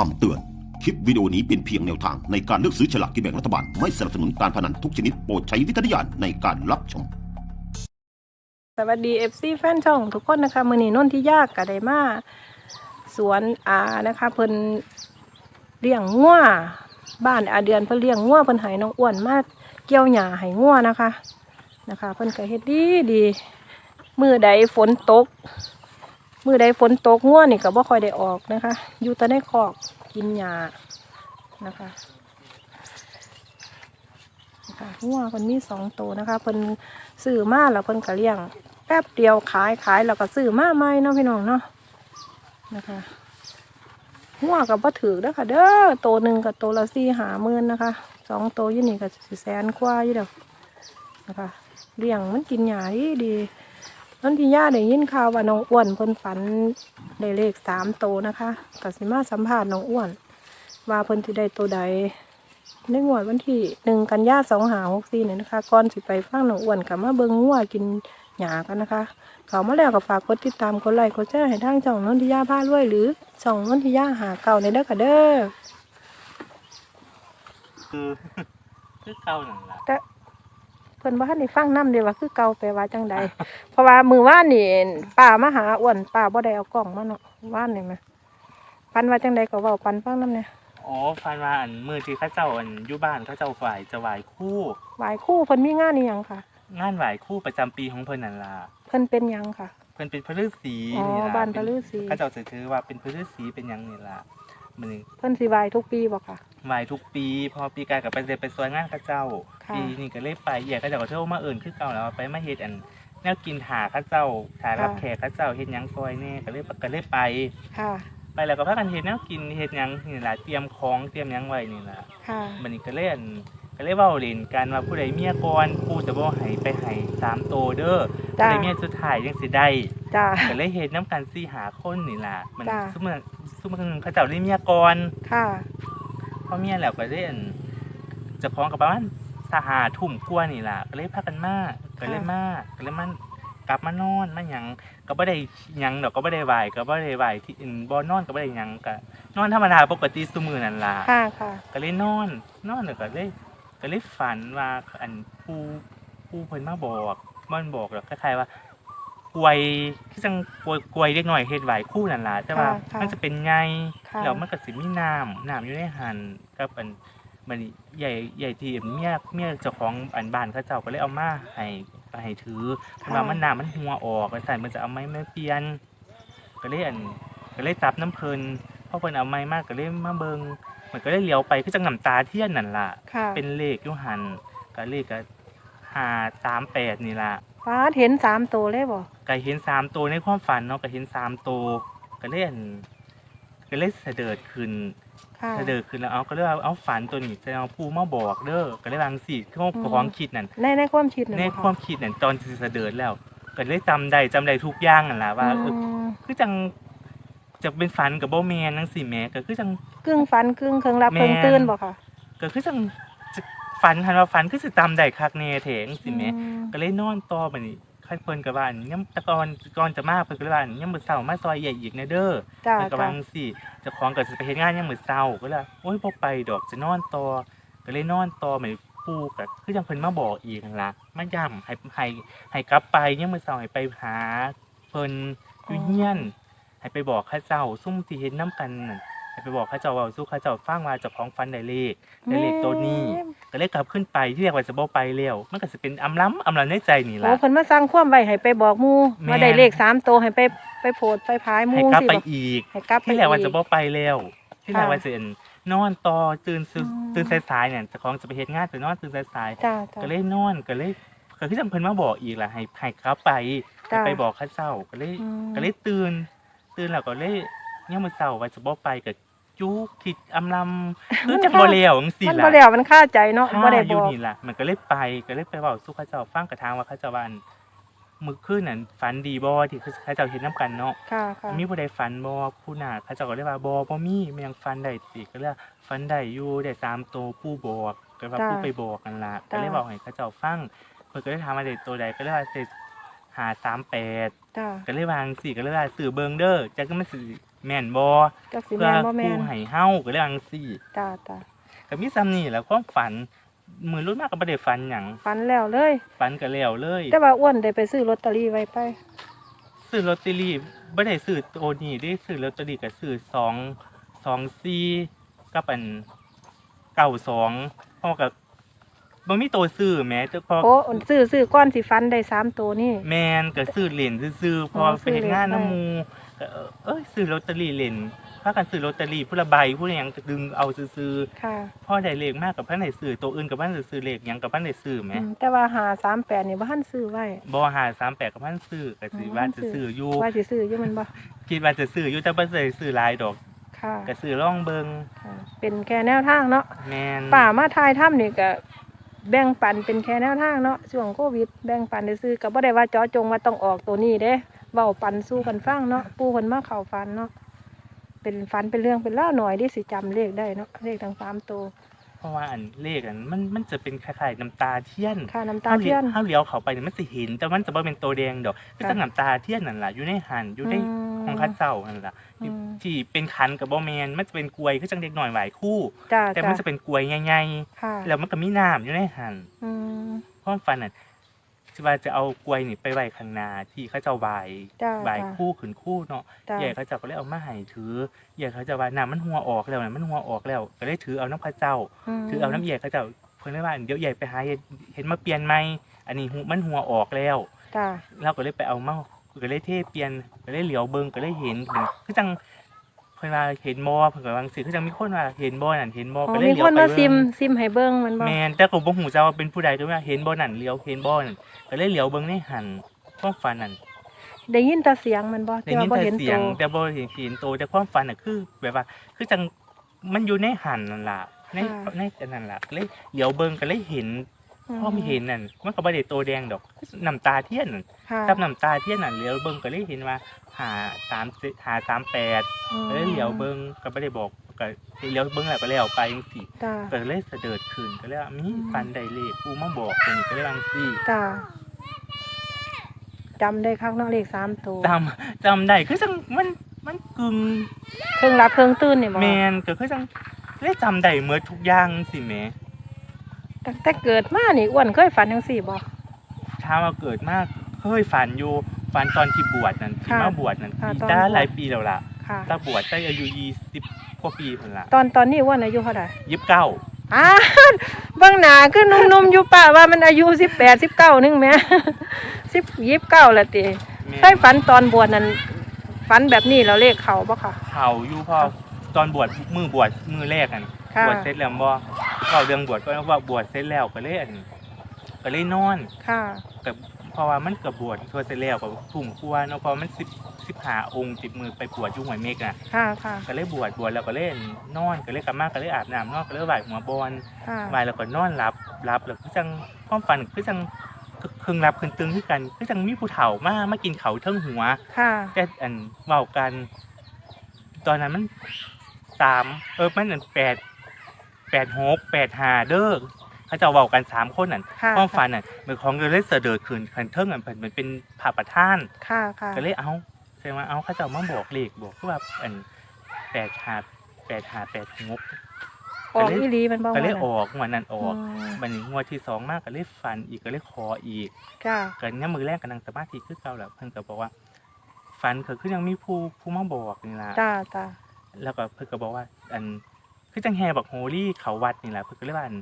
คำเตือน คลิปวิดีโอนี้เป็นเพียงแนวทางในการเลือกซื้อฉลากกินแบ่งรัฐบาล ไม่สนับสนุนการพนันทุกชนิดโปรดใช้วิจารณญาณในการรับชม สวัสดีเอฟซีแฟนช่องทุกคนนะคะมือนีนนที่ยากกะไดมาสวนอานะคะเพิ่นเลี้ยงงัวบ้านอาเดือนเพิ่นเลี้ยงงัวเพิ่นให้น้องอ้วนมาเกี่ยวหญ้าให้งัวนะคะนะคะ เพิ่นก็เฮ็ดดีดีมือใดฝนตก มือใดฝนตกงัวนี่ก็บ่ค่อยได้ออกนะคะ อยู่แต่ในคอกกินหญ้านะคะนะคะงัวเพิ่นมีสองตัวนะคะเพิ่นซื้อมาแล้วเพิ่นก็เลี้ยง แป๊บเดียวขายขายแล้วก็ซื้อมาใหม่เนาะพี่น้องเนาะนะคะหัวกับบ่ถือเด้อค่ะเด้อตัวหนึ่งกับตัวละสี่หาหมื่นนะคะสองตัวยู่นี่ก็สิแสนกว่าอยู่เด้อนะคะเลี้ยงมันกินหญ้าดีดี นั่นที่ย่าได้ยินข่าวว่าน้องอ้วนเพิ่นฝันได้เลขสามโตนะคะก็สิมาสัมภาษณ์น้องอ้วน ว่าเพิ่นสิได้ตัวใดในงวดวันที่หนึ่งกันยาสองหาหกสี่เนี่ยนะคะก่อนสิไปฟังน้องอ้วนกับมาเบิงงัวกินหยากันนะคะ เขามาแล้วก็ฝากกดติดตามกดไลค์กดแชร์ให้ทางช่องนนทิยาพาด้วย หรือช่องนนทิยาหาเก่าในเด้อค่ะเด้อคือคือเก่าหนั่นล่ะแต่ เพิ่นว่าท่านได้ฟังน้ำเดียวว่าคือเก่าแปลว่าจังใดเพราะว่ามือว่านนี่ป้ามาหาอ้วนป้าบ่ได้เอากล้องมาเนาะว่านนี่ไหมปันว่าจังใดก็เว้าปันฟังน้ำเนี่ยอ๋อฟันว่าอันมือที่เข้าเจ้าอันอยู่บ้านเข้าเจ้าฝ่ายจะไหวคู่หวายคู่เพิ่นมีงานนี่ยังค่ะ งานไหวคู่ประจำปีของเพิ่นนั่นล่ะเพิ่นเป็นหยังค่ะ เพิ่นเป็นพระฤาษีอ๋อนี่ล่ะบ้านพระฤาษีเข้าเจ้าจะถือว่าเป็นพระฤาษีเป็นหยังนี่ล่ะ มันนี่เพิ่นสิไหวทุกปีบ่ค่ะ ไหวทุกปี พอปีกายกับไปเดไปซอยงานเข้าเจ้าค่ะ ปีนี้ก็เลยไปแย่เข้าเจ้าก็เที่ยวมาเอิ่นคือเก่าแล้วไปมาเฮ็ดอันแนวกินหาเข้าเจ้าถ่ายรับแขกเข้าเจ้าเฮ็ดหยังซอยแน่ก็เลยก็เลยไป ค่ะ ไปแล้วก็พากันเฮ็ดแนวกินเฮ็ดหยังนี่ล่ะเตรียมของเตรียมหยังไว้นี่ล่ะค่ะ มันนี่ก็เล่น ก็เลยเว้าเล่นกันว่าผู้ใดเมียก่อนผู้จะบ่ให้ไปให้สามโตเด้อผู้จ้าใดเมียสุดท้ายยังสิได้จ้า ก็เลยเฮ็ดน้ำกันสี่หาคนนี่ล่ะ มันจ้า ซุมื้อซุมื้อนึงเขาเจ้าได้เมียก่อนค่ะ พอเมียแล้วก็เล่นเจะพร้าขอมกับประมาณสหาทุ่มกว่านี่ล่ะ ก็เลยพากันมาก็เลยมาก็เลยมันกลับมานอนมาหยังก็บ่ได้หยังดอกก็บ่ได้ไหวก็บ่ได้ไหวที่อื่นบ่นอนก็บ่ได้หยังก็นอนธรรมดาปกติซุมื้อนั่นล่ะ ค่ะค่ะก็เลยนอน นอนแล้วก็เลย ก็เลยฝันว่าอันผู้ผู้เพิ่นมาบอกมันบอกแล้วคล้ายๆว่ากวยคือจังกวยกวยเล็กน้อยเฮ็ดไหวคู่นั่นล่ะแต่ว่าค่ะค่ะมันจะเป็นไงค่ะแล้วมันก็สิมีน้ำน้ำอยู่ในหันกับอันมันใหญ่ใหญ่ที่เมียเมียเจ้าของอันบ้านเขาเจ้าก็เลยเอามาให้ไปให้ถือเพราะว่ามันน้ำมันหัวออกไปใส่มันจะเอาไม้มาเปลี่ยน ก็เลยอันก็เลยจับน้ำเพลินพอเพิ่นเอาไม้มากก็เลยมาเบิง มันก็เลยเลี้ยวไปคือจังน้ำตาเทียนนั่นล่ะ ค่ะเป็นเลขอยู่หันก็เลขก็ห้าสามแปดนี่ล่ะฟ้าเห็นสามตัวเลยบ่ก็เห็นสามตัวในความฝันเนาะก็เห็นสามตัวก็เลยอันก็เลยเสด็จขึ้น ค่ะเสด็จขึ้นแล้วเอาก็เลยว่าเอาฝันตัวนี้จะเอาผู้มาบอกเด้อก็เลยวาจังสิคืออืม ของคิดนั่นในในความคิดน่ะในบ่ความคิดนั่นตอนสิเสด็จแล้ว ก็เลยจำได้จำได้ทุกอย่างนั่นล่ะว่าเอออืมคือจัง จะเป็นฝันกับบ่แม่นจังซี่แหม่ก็คือจังกึ่งฝันกึ่งเคิงรับแม่นเคิงตื่นบ่ค่ะก็คือจังจะฝันหันว่าฝันคือสิจำได้คักแน่แท้จังซี่แหม่ อืมก็เลยนอนต่อบัดนี้คันเพิ่นก็ว่าอันยามแตะกอนก่อนจะมาเพิ่นก็เลยว่าอันยามมื้อเช้ามาซอยใหญ่อีกแน่เด้อจ้าเพิ่นก็จ้าว่าจังซี่เจ้าของก็สิไปเฮ็ดงานยามมื้อเช้าก็เลยว่าโอ๊ยบ่ไปดอกจะนอนต่อก็เลยนอนต่อบัดนี้ปู่ก็คือจังเพิ่นมาบอกอีกนั่นล่ะมาย้ำให้ให้ให้กลับไปยามมื้อเช้าให้ไปหาเพิ่นอยู่เฮียน ให้ไปบอกข้าเจ้าซุ่มที่เห็นน้ำกันนั่นให้ไปบอกข้าเจ้าเว่าสู้ข้าเจ้าฟังว่าเจ้าของฟันได้เลขได้เลขตัวนี้ ก็เลยกลับขึ้นไปที่เรียกว่าจะบ่ไปแล้วมันก็จะเป็นอำล้ำอำล้ำในใจนี่โอ้ล่ะเพิ่นมาสร้างความไว้ให้ไปบอกหมู่แม่นว่าได้เลขสามตัวให้ไปไปโพดไปพายหให้มู่กลับสิไปบ่อีก ให้กลับไปที่แรกว่าอีจะบ่ไปแล้วที่แรกค่ะว่าจะเป็นนอนต่อตื่นซื้ออืมตื่นสายๆเนี่ยเจ้าของจะไปเฮ็ดงานแต่นอนตื่นสายจ้าจ้าๆก็เลยนอนก็เลยก็คือจำเพิ่นมาบอกอีกล่ะให้ให้กลับไปให้จ้ะไปบอกข้าเจ้าก็เลยอืม ก็เลยตื่น ตื่นแล้วก็เลยเนี่ยามมื้อเช้าว่าจะบ่ไปก็จุกคิดอำลำคือจักบ่แล้วจังซี่มันล่ะบ่แล้วมันคาใจเนาะบ่ได้ถ้าบอยู่อกนี่ล่ะมันก็เลยไปก็เลยไปเว้าสู่เขาเจ้าฟังกระทางว่าเขาเจ้าว่าอันมื้อคืนนั้นฝันดีบ่ที่คือเขาเจ้าเฮ็ดนํกันเนาะค่ะค่ะมีผู้ใดฝันบ่ผู้น่ะเขาเจ้าก็เลยว่าบ่บ่มีมันยังฝันได้ติก็เลยว่าฝันได้อยู่ได้สามโตวผู้บอกก็ว่าผู้ไปบอกกันล่ะก็เลยบอกให้เขาเจ้าฟังเพิ่นก็เลยถามว่าได้ตัวใดก็เลยว่าได้ หา38จ้าก็เลยวาจั่งสิก็เลยว่าสื่อเบิงเด้อจักก็มันสิแม่นบ่จักสิเพื่อแม่นบ่แม่ผู้นให้เฮาก็เลยจังซี่จ้าจ้าก็มีซ้ำนี่แหละความฝันมือรุ่นมากก็บ่ได้ฝันหยังฝันแล้วเลย ฝันก็แล้วเลยแต่ว่าอ้วนได้ไปซื้อลอตเตอรี่ไว้ไป ซื้อลอตเตอรี่บ่ได้ซื้อโอนี่ได้ซื้อลอตเตอรี่ก็ซื้อ2 2 4กับอัน92เพราะว่าก็บ่ มีตัวซื้อแหม้แต่พอโอ้ซื้อซื้อก้อนสิฟันได้สามตัวนี่ แม่นก็ซื้อเหรียญซื่อๆพออ๋อไปเฮ็ดงานซื้อเหรียญน้ำหมู่ก็เออเอ้ยซื้อลอตเตอรี่เหรียญพากันซื้อลอตเตอรี่ผู้ละใบผู้ละหยังก็ดึงเอาซื่อๆค่ะพ่อได้เลขมากกับพันไหนซื้อตัวอื่นกับพันไหนซื้อเลขหยังกับพันไหนซื้อไหมอืมแต่ว่าหาสามแปดนี่บ่ทันซื้อไว้บอหาสามแปดกับพันซื้อก็สิอืมว่าจะซื้ออยู่ว่าสิซื้ออยู่มันบ่คิดว่าจะซื้ออยู่แต่บ่ได้ซื้อหลายดอกค่ะก็ซื้อร่องเบิงค่ะ เป็นแค่แนวทางเนาะแมนป่ามาทายถ้ำนี่ก็ แบ่งปันเป็นแค่แนวทางเนาะช่วงโควิดแบ่งปันได้ซื้อก็บ่ได้ว่าเจาะจงว่าต้องออกตัวนี้เด้เว้าปันสู้กันฟังเนาะปู่เพิ่นมาเข้าฝันเนาะเป็นฝันเป็นเรื่องเป็นเล่าวหน่อยที่สิจำเลขได้เนาะเลขทั้งสามตัว เพราะว่าอันเลขอันมันมันจะเป็นคล้ายๆน้ำตาเทียนค่ะน้ำตาเทียนเฮาเลี้ยวเข้าไปเนี่ยมันสิเห็นแต่มันจะบ่เป็นตัวแดงดอกคือจังน้ำตาเทียนนั่นล่ะอยู่ในหันอยู่ในม ของคันเจ้านั่นล่ะอืม ที่เป็นคันกับบ่แม่นมันจะเป็นกลวยคือจังเด็กน้อยไหวคู่ จ้าแต่จ้ามันจะเป็นกลวยใหญ่ค่ะๆแล้วมันก็มีน้ำอยู่ในหันอืม ความฝันน่ะที่ว่าจะเอากล้วยนี่ไปไว้ข้างหน้าที่เขาเจ้าบายจ้าบายจ้าคู่ขืนคู่เนาะ จ้า ใหญ่เขาเจ้าก็เลยเอามาให้ถือใหญ่เขาเจะว่าน้ำมันหัวออกแล้วน่ะมันหัวออกแล้ว ก็เลยถือเอาน้ำพระเจ้ามถือเอาน้ำใหญ่เขาเจ้าเพิ่นเลยว่าเดี๋ยวใหญ่ไปหาเห็ดเห็นมาเปลี่ยนใหม่อันนี้หูมันหัวออกแล้ว จ้า เราก็เลยไปเอามา ก็เลยเทเปลี่ยนก็เลยเหลียวเบิ่งก็เลยเห็นเป็นคือจังเพิ่นว่าเห็นบ่เพิ่นก็ว่าจังซี่คือจังมีคนว่าเห็นบ่นั่นเห็นบ่อ๋อก็เลยมีเหลียควนไปมาเบิ่ซิมงซิมให้เบิ่งมันบ่แมนแต่ก็บ่ฮู้จักว่าเป็นผู้ใดก็ว่าเห็นบ่นั่นเลี้ยวเห็นบ่นั่นก็เลยเหลียวเบิ่งในหันความฝันนั่นได้ยินแต่เสียงมันบ่ได้แต่ยิว่านบ่แต่เห็นเสีตัยงวแต่บ่เห็นเห็นโตวแต่ความฝันน่ะคือแบบว่า คือจังมันอยู่ในหันนั่นล่ะในในอันนั่นล่ะเลยเหลียวเบิ่งก็เลยเห็น พอมีเห็นนั่นมันก็บ่ได้โตแดงดอกน้ำตาเทียนนั่นค่ะกับน้ำตาเทียนนั่นเหลียวเบิ่งก็เลยเห็นว่าหาสามเจ็ดหาสามแปดอืมก็เลยเหลียวเบิ่งก็บ่ได้บอกก็เหลียวเบิ่งแล้วก็แล้วไปจังซี่จ้าก็เลยเสด็จขึ้นก็เลยว่ามีฟันไดเลขกูมาบอกตัวนี้ก็เลยบางซี่จ้าจำได้ครั้งเนาะเลขสามตัวจำจำได้คือจังมันมันกึ่งเครื่องรับเครื่องตื่นนี่บ่แมนก็คือจังเลยจำได้เมื่อทุกอย่างสิแหม่ ตั้งแต่เกิดมานี่อ้วนเคยฝันจังซี่บ่ถ้ามว่าเกิดมากเคยฝันอยู่ฝันตอนที่บวชนั่นที่ค่ะมาบวชนั่นค่ะปีตอนตาบวชหลายปีแล้วล่ะค่ะ ตาบวชได้อายุยี่สิบกว่าปีพุ่นละตอนตอนนี้อ้วนอายุเท่าใดยิบเก้าอ้าเบิ่งหน้าคือหนุ่มๆอยู่ป่ะว่ามันอายุ18 19นึงแหม10 29แล้วติแม่เคยฝันตอนบวชนั้นฝันแบบนี้แล้วเลขเข้าบ่ค่ะ เขาอยู่พอตอนบวชมือบวชมือแรกกันค่ะ บวชเสร็จแล้วบ่ เข้าเรื่องบวชก็ว่าบวชเสร็จแล้วก็เลยอันก็เลยนอนค่ะกับเพราะว่ามันกับบวชทั่วเสร็จแล้วกับทุ่มกลัวเนาะเพราะมันสิบสิบหาองค์ติดมือไปบวชอยุ่งหวยเมกอะค่ะค่ะก็เลยบวชบวชแล้วก็เล่นนอนก็เลยกลับมาก็เลยอาบน้ำนอนก็เลยไหวหัวบอลค่ะไหวแล้วก็นอนหลับหลับแล้วคือจังความฝันคือจังครึ่งหลับครึ่งตื่นคือกันคือจังมีผู้เฒ่ามามากินเขาวเทิงหัวค่ะแต่อันเว้ากัน ตอนนั้นมันสามเออมันอันแปด แปดหกแปดหาเด้อเขาจะเว้ากันสามคนนั่นค่ะความฝันน่ะเหมือนของก็เลยเสด็จขึ้นคันเทิงอะเพิ่นมันเป็นพระประธาน ค่ะค่ะก็เลยเอาแสดงว่าเอาเขาเจะมาบอกเลขบอกคือว่าอันแปดหาแปดหาแปดงบออกอีหลีมันบ่ก็เลยว่าออกงวดนั้นออกมบัดนี้งวดที่สองมากก็เลยฝันอีกก็เลยขออีกจ้าก็เนี่ยมือแรกก็นั่งสมาธิคือเก่าแล้วเพิ่นก็บอกว่า ฝันก็คือยังมีผู้ผู้มาบอกนี่ล่ะจ้าจ้าแล้วก็เพิ่นก็บอกว่า อัน คือจังแฮบักโฮลี่เขาวัดนี่แหละเพิ่นก็เลยว่าอัน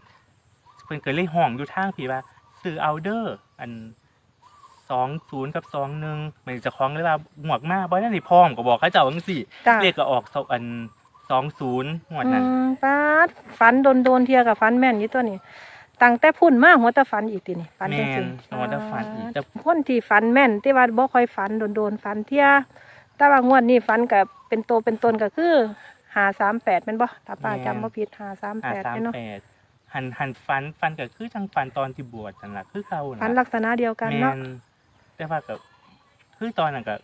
เพิ่นก็เลยห้องอยู่ทางพี่ว่าซื้อเอาเดอร์อันสองศูนย์กับสองหนึ่งมันจะคล้องเลยว่าหมวกมาบ่ได้ในพร้อมก็บอกเขาเจ้าจังซี่จ้าเลขก็ออกสองอันสองศูนย์หวดอืนั้น มป้าดฝันโดนโดนๆเทียกับฝันแม่นอยู่ตัวนี้ตั้งแต่พุ่นมาหัวแตะฝันอีกทีนี่ฝันจังแม่ซี่นนอนแล้วฝันอีกแต่ คนที่ฝันแม่นที่ว่าบ่ค่อยฝันโดนโดนๆฝันเที่ยแต่ว่างวดนี้ฝันกับเป็นโตเป็นตนก็คือ 538แม่นบ่ถ้าป้าจำบ่ผิดห้า538สามแม่นเนาะแปดหันหันฟันฟันก็คือจังฟันตอนที่บวชนั่นล่ะคือเขาฝันน่ะลักษณะเดียวกันแม่เนาะนแต่ว่าก็คือตอนนั้นก็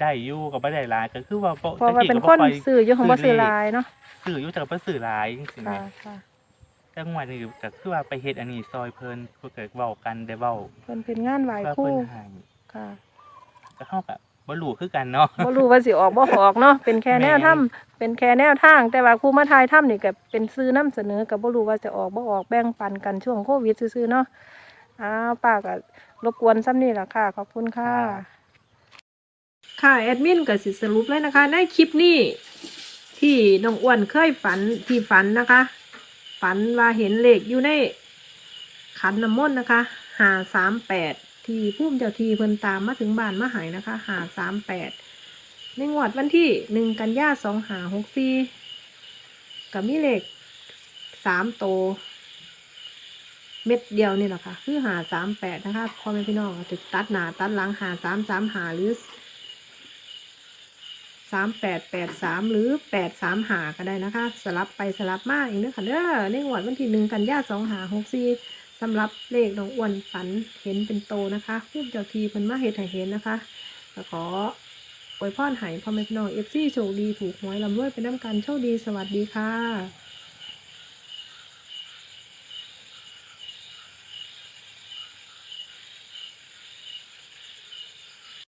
ได้อยู่ก็บ่ได้หลายก็คือว่าเพราะว่าเป็นคนซื้ออยู่ของบ่ซื้อหลายเนาะซื้ออยู่แต่ก็บ่ซื้อหลายจังซี่แหค่ะมค่ะจังหวะนี้ก็คือว่าไปเฮ็ดอันนี้ซอยเพิ่นเพื่อเกิดเว้ากันได้เว้าเพิ่นเป็นงานไหว้ว่าครู่เพิ่นให้ค่ะก็เฮาก็บ่ รู้คือกันเนาะบ่รู้ว่าสิออกบ่ออกเนาะเป็นแค่แนวแม่นทำเป็นแค่แนวทาง แต่ว่าครูมาทายถ้ำนี่ก็เป็นซื้อนํเสนอก็บ่รู้ว่าจะออกบ่ออกแบ่งปันกันช่วงโควิดซื่อๆเนาะอ้าวป้าก็รบกวนซ้ำนี่ล่ะค่ะ ขอบคุณค่ะ ค่ะแอดมินก็สิสรุปเลยนะคะ ในคลิปนี้ที่น้องอ้วนเคยฝันที่ฝันนะคะ ฝันว่าเห็นเลขอยู่ในขันน้ำมนต์นะคะหาสามแปด ทีพุ่มเจ้าทีเพิ่นตามมาถึงบ้านมาหายนะคะหาสามแปดในงวดวันที่หนึ่งกันยาสองหาหกสี่กับมีเลขสามโต เม็ดเดียวนี่แหละค่ะ คือหาสามแปดนะคะพ่อแม่พี่น้องก็ติดตัดหนาตัดหลังหาสามสามหาหรือสามแปดแปดสามหรือแปดสามหาก็ได้นะคะ สลับไปสลับมาอีกเด้อค่ะเด้อในงวดวันที่หนึ่งกันยาสองหาหกสี่ สำหรับเลขน้องอ้วนฝันเห็นเป็นโตนะคะผู้เจ้าทีเพิ่นมาเห็ดให้เห็นนะคะก็ขออวยพรให้พ่อแม่พี่น้องเอฟซีโชคดีถูกหวยลำรวยไปน้ำกันโชคดีสวัสดีค่ะ